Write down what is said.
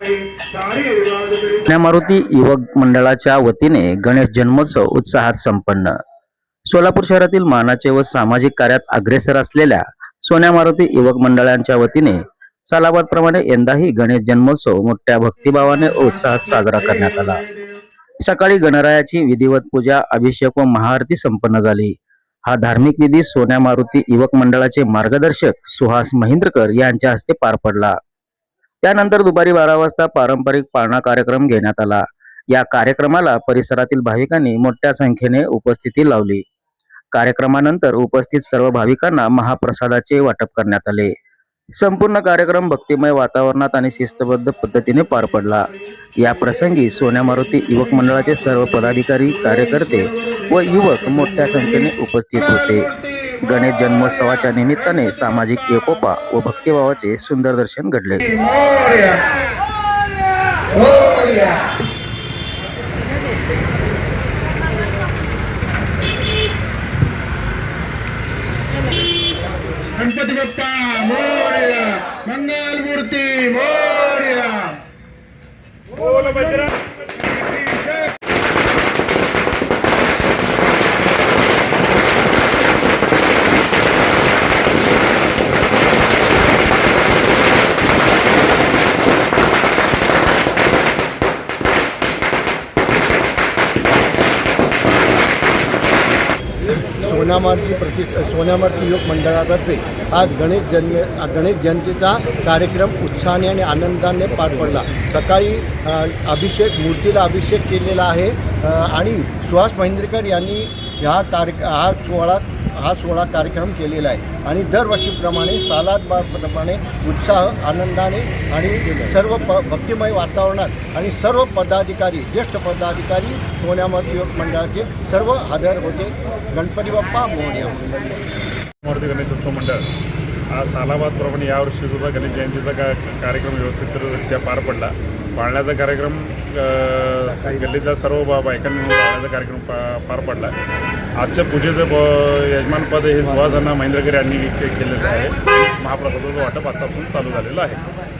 पुण्या मारुती युवक मंडळाच्या वतीने गणेश जन्मोत्सव उत्साहात संपन्न. सोलापूर शहरातील मानाचे व सामाजिक कार्यात अग्रेसर असलेल्या सोन्या मारुती युवक मंडळांच्या वतीने सालाबादप्रमाणे यंदाही गणेश जन्मोत्सव मोठ्या भक्तिभावाने उत्साहात साजरा करण्यात आला. सकाळी गणरायाची विधिवत पूजा अभिषेक व महाआरती संपन्न झाली. हा धार्मिक विधी सोन्या मारुती युवक मंडळाचे मार्गदर्शक सुहास महिंद्रकर यांच्या हस्ते पार पडला. त्यानंतर दुपारी बारा वाजता पारंपरिक पाळणा कार्यक्रम घेण्यात आला. या कार्यक्रमाला परिसरातील भाविकांनी मोठ्या संख्येने उपस्थिती लावली. कार्यक्रमानंतर उपस्थित सर्व भाविकांना महाप्रसादाचे वाटप करण्यात आले. संपूर्ण कार्यक्रम भक्तिमय वातावरणात आणि शिस्तबद्ध पद्धतीने पार पडला. या प्रसंगी सोन्या मारुती युवक मंडळाचे सर्व पदाधिकारी कार्यकर्ते व युवक मोठ्या संख्येने उपस्थित होते. गणेश जन्मोत्सवाच्या निमित्ताने सामाजिक एकोपा व भक्तिभावाचे सुंदर दर्शन घडले. गणपती बाप्पा मोर्या मंगल मूर्ती मोर्या. सोनामार्गी प्रति सोनामार्गी योग मंडळातर्फे आज गणेश जन्म गणेश जयंतीचा कार्यक्रम उत्साहाने आणि आनंदाने पार पडला. सकाळी अभिषेक मूर्तीला अभिषेक केलेला आहे. आणि सुहास महेंद्रकर यांनी ह्या कार्य हा सोहळा हा सोहळा कार्यक्रम केलेला आहे. आणि दरवर्षीप्रमाणे सालादप्रमाणे उत्साह आनंदाने आणि सर्व प भक्तिमय वातावरणात आणि सर्व पदाधिकारी ज्येष्ठ पदाधिकारी सोन्यामती युवक मंडळाचे सर्व हजर होते. गणपती बाप्पा मोर्या मूर्ती गणेशोत्सव मंडळ. हा सालाबादप्रमाणे यावर्षी सुद्धा गणेश जयंतीचा का कार्यक्रम व्यवस्थितरित्या पार पडला. पाळण्याचा कार्यक्रम गल्लीतल्या सर्व बा बायकांनी मिळून कार्यक्रम पा पार पडला. आजच्या पूजेचं ब यजमानपद हे सुहासांना महेंद्रगिरी यांनी केलेलं आहे. महाप्रसादाचं वाटप आतापासून चालू झालेलं आहे.